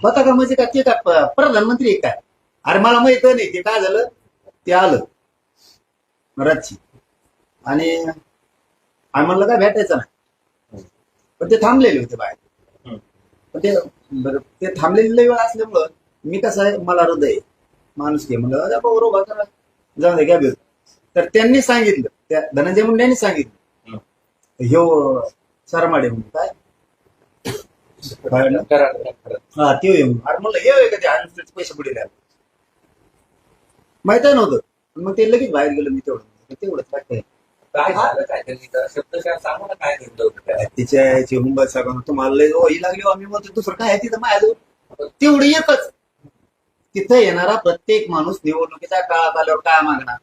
होता का म्हणजे काय ते प- प्रधानमंत्री आहे काय अरे मला माहीत नाही ते काय झालं? ते आलं. रातची आणि आम्ही म्हणलं काय भेटायचं नाही. पण ते थांबलेले होते बाहेर. हम्म. पण ते बरं ते थांबलेले वेळ असल्यामुळं मी कसं आहे मला हृदय आहे. माणूस घे म्हणलं "अरे बाबा, उभा करा. जाऊ दे घ्या भेट तर त्यांनी सांगितलं त्या धनंजय मुंडे यांनी सांगितलं ह्यो सरमाडे म्हणून काय? काय ना? करा करा, करा. ते होय म्हणून. अरे म्हणलं होय का ते हॉस्पिटलचे पैसे द्यायला? माहीत नव्हतं. पण मग ते लगेच बाहेर गेलो मी तेवढं. तेवढंच काय तिच्या याची मुंबईत तुम्हाला ही लागली हो, आम्ही म्हणतो दुसरं काय आहे तिथं माझ्याजवळ? तेवढं एकच. तिथं येणारा प्रत्येक माणूस निवडणुकीच्या काळात आल्यावर काय मागणार?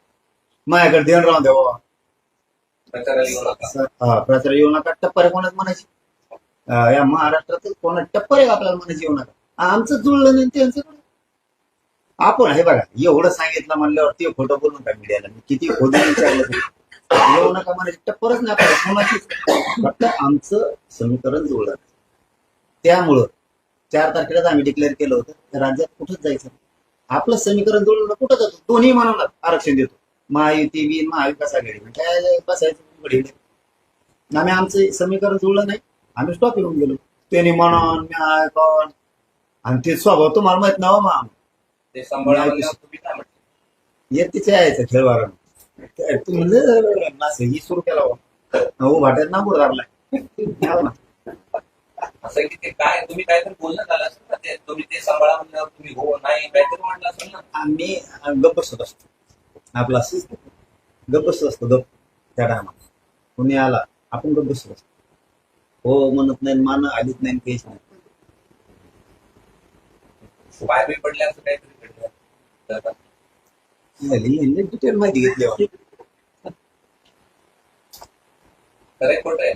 माझ्याकडे देण राहून नका. हा प्रचार येऊ नका. टप्पर कोणाच म्हणायची? या महाराष्ट्रात कोणा टप्पर आहे का आपल्याला म्हणायचं येऊ नका. आमचं जुळलं नाही त्यांचं आपण हे बघा एवढं सांगितलं म्हणल्यावर ते खोटं बोलून काय मीडियाला. मी किती खोटं विचारलं येऊ नका म्हणायची. टप्परच नाही आपल्याला कोणाचीच फक्त आमचं समीकरण जुळलं त्यामुळं चार तारखेलाच आम्ही डिक्लेअर केलं होतं राज्यात कुठंच जायचं आपलं समीकरण जुळलं कुठं जातो? दोन्ही म्हणून आरक्षण देतो. महायुती बी महाविकास आघाडी. म्हणजे काय बसायचं? आम्ही आमचं समीकरण जुळलं नाही. आम्ही स्टॉप येऊन गेलो. त्यांनी म्हणून न्याय कोण आणि ते स्वभाव तुम्हाला माहीत नाव मग ते सांभाळा म्हणल्यावर तुम्ही काय म्हटलं यायचं म्हणजे नासे ही सुरू केला हो भाट्यात ना असं की ते काय तुम्ही काहीतरी बोलणं झालं असेल ना ते तुम्ही ते सांभाळा म्हणल्यावर तुम्ही हो नाही काहीतरी म्हटलं असेल ना. आम्ही गप्प बसत असतो. आपला गप्प बसत असतो गप्प. त्या टायमाला कुणी आला आपण गप्प बसत असतो. हो म्हणत नाही मान आलीच नाही काहीच नाही. पाय बी पडले असं काहीतरी घडलं. डिटेल माहिती घेतली. खरंय खोटं आहे.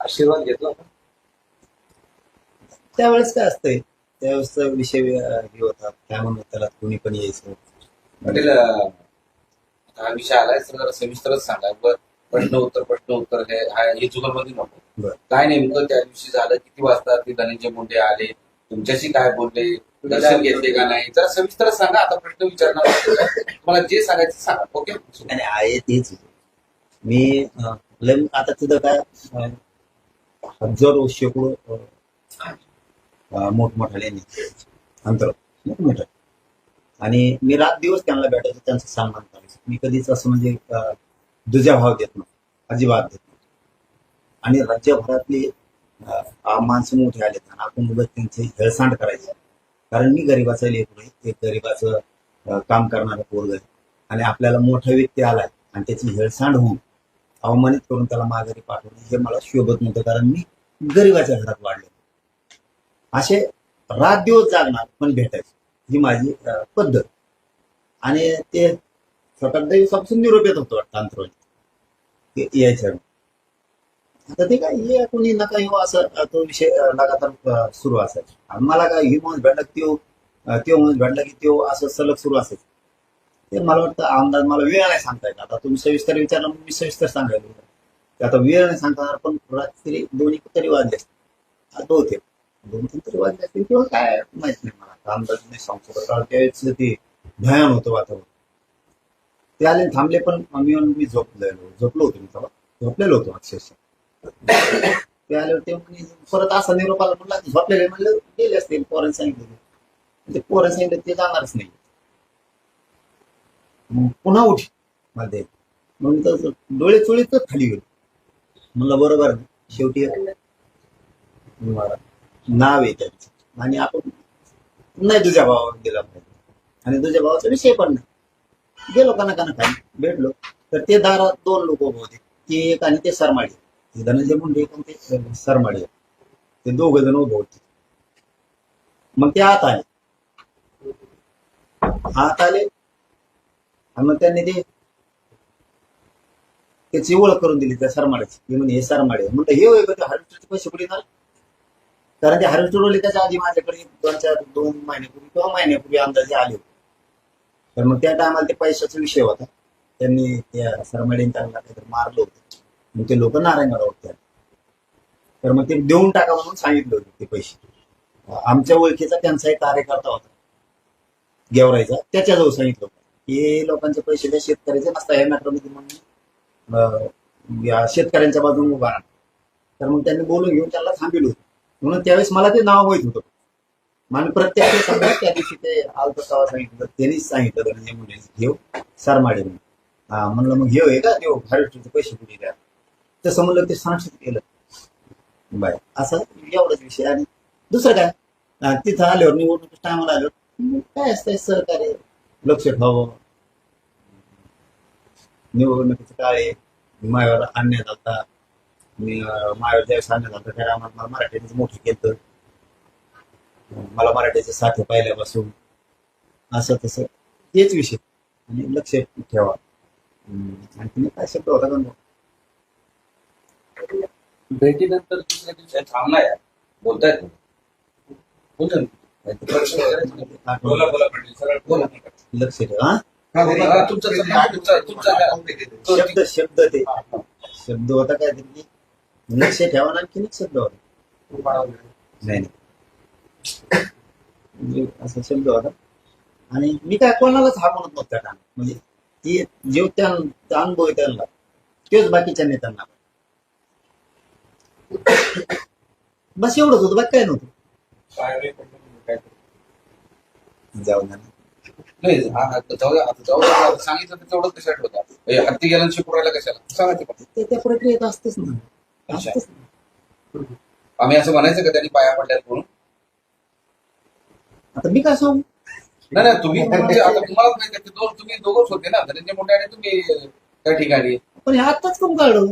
आशीर्वाद घेतला. त्यावेळेस काय असतंय? त्यावेळेस विषय हे होता. काय म्हणून त्याला? कुणी पण यायचं. हा विषय आलाय तर जरा सविस्तरच सांगा बर प्रश्न उत्तर प्रश्न उत्तर हे जुगलबंदी नको. काय नेमकं त्या दिवशी झालं? किती वाजता ते धनंजय मुंडे आले? तुमच्याशी काय बोलले? दर्शन घेतले का नाही? जरा सविस्तर सांगा आता प्रश्न विचारणार. तुम्हाला जे सांगायचं सांगा. ओके? आहे तेच. मी आता तिथं काय हजारो शेकडो मोठमोठाले नेते अंतर मोठमोठं आणि मी रात दिवस त्यांना भेटायचो त्यांचा सन्मान करायचो. मी कधीच असं म्हणजे दुजा भाव देत नाही अजिबात देत नाही आणि राज्यभरातली माणसं मोठी आले आणि आपण उगाच त्यांचे हेळसांड करायचे. कारण मी गरीबाचा लेकरू आहे. एक गरीबाचं काम करणारा पोरग आहे. आणि आपल्याला मोठा व्यक्ती आलाय आणि त्याची हेळसांड होऊन अवमानित करून त्याला माघारी पाठवणे हे मला शोभत नव्हतं. कारण मी गरीबाच्या घरात वाढलो असे रात दिवस जागणार पण भेटायचे. ही माझी पद्धत. आणि ते सकाळ दिवसापासून निरोप येत होतो वाटतं अंतरोली यायच्या आता ते काय हे कोणी नका येऊ असं तो विषय लगातार सुरू असायचा. आणि मला काय ही माणूस भेटला की त्यो त्यो माणूस भेटला की त्यो असं सलग सुरू असायचं. ते मला वाटतं अंदाज मला वेळ नाही सांगता येत. आता तुम्ही सविस्तर विचारलं मी सविस्तर सांगायला आता वेळ नाही सांगता पण रात्री दोन्ही तरी वाजले. असतील आता होते. दोन तीन तरी वाजले म्हणजे असतील किंवा काय माहीत नाही मला आता अंदाज नाही सांगतो कारण त्यावेळेस ते भयान होतं वातावरण ते आले आणि थांबले पण मी मी झोपलेलो झोपलो होतो मी तेव्हा झोपलेलो होतो. अक्षरशः ते आले होते म्हणे, परत असा निरोप आला म्हणला झोपलेले म्हणलं गेले असतील पोरांनी सांगितलं ते पोरं सांगितलं. ते जाणारच नाही मग पुन्हा उठमध्ये मग तर डोळे चोळीतच खाली गेलो. म्हणलं बरोबर आहे. शेवटी मारा नाव आहे त्याचं. आणि आपण नाही तुझ्या भावावर दिला पाहिजे आणि तुझ्या भावाचा विषय पण नाही. गेलो का ना खाली भेटलो. तर ते दारात दोन लोक उभे होते. ते एक आणि ते सरमाडी. ते धनंजय मुंडे एक आणि ते सरमाडी. ते दोघ जण उभे होते. मग ते आत आले. आत आले. आणि मग त्यांनी ते त्याची ओळख करून दिली त्या सरमाड्याची. मी म्हणे हे सरमाडे. म्हणलं हे होय का? ते पैसे कुठे ना कारण ते हार्वेस्टर त्याच्या आधी माझ्याकडे दोन चार दोन महिन्यापूर्वी किंवा महिन्यापूर्वी अंदाजे आले होते. तर मग त्या टायमाला ते पैशाचा विषय होता. त्यांनी त्या सरमडीन त्यांना काहीतरी मारलं होतं. मग ते लोक नारायणगाडा होते. तर मग ते देऊन टाका म्हणून सांगितलं होते ते पैसे. आमच्या ओळखीचा त्यांचा एक कार्यकर्ता होता. गेवरायचा त्याच्याजवळ सांगितलं होतं की हे लोकांचे पैसे त्या शेतकऱ्याचे नसता या मॅटरमध्ये म्हणून या शेतकऱ्यांच्या बाजूने उभा राहणार तर मग त्यांनी बोलून घेऊन त्याला थांबिलं होतं. म्हणून त्यावेळेस मला ते नाव माहीत होतं आणि प्रत्यक्ष त्या दिवशी ते आलत सांगितलं. त्यांनीच सांगितलं धनंजय घेऊ सरमाडे म्हणून हा म्हणलं मग घेऊ हे का? देऊ हार्वेस्टरचे पैसे कुठे द्या? तसं म्हणलं ते सांगशील केलं. बाय असं एवढाच विषय. आणि दुसरं काय? तिथं आल्यावर निवडणूक टायमाला आल्यावर काय असतंय? सहकार्य लक्ष ठेवावं. निवडणुकीचं काय? मायावर आणण्यात आता मी ज्यावेळेस आणण्यात आलता त्या मराठीच मोठं केलं. मला मराठीचे साथ पाहिल्यापासून. असं तसं. तेच विषय. आणि लक्ष ठेवा. आणखी काय शब्द होता का भेटीनंतर दुसऱ्या दिवशी थांबलाय बोलतायत बोलतो बोला बोला पाटील. सरळ बोला. लक्ष ठेवा तुमचं शब्द शब्द ते. शब्द होता काय तरी लक्ष ठेवा ना आणखी शब्द होता नाही म्हणजे असा शब्द होता. आणि मी काय कोणालाच हा म्हणत नव्हता का म्हणजे ती जेव त्या अनुभव आहे त्यांना. तेच बाकीच्या नेत्यांना. बस एवढंच होतं बाकी काय नव्हतं. जाऊ द्या ना. नाही सांगितलं तेवढंच कशाला ठेवता हे हत्ती गेला शिपुरायला कशाला? सांगा ते त्या प्रक्रियेत. असतेच ना. आम्ही असं म्हणायचं का त्यांनी पाया पडल्यात म्हणून? आता मी काय सांगू? नाही नाही तुम्ही म्हणजे आता तुम्हालाच माहिती दोन तुम्ही दोघंच होते ना धनंजय मुंडे आणि तुम्ही त्या ठिकाणी. पण हे आताच कम काढलं?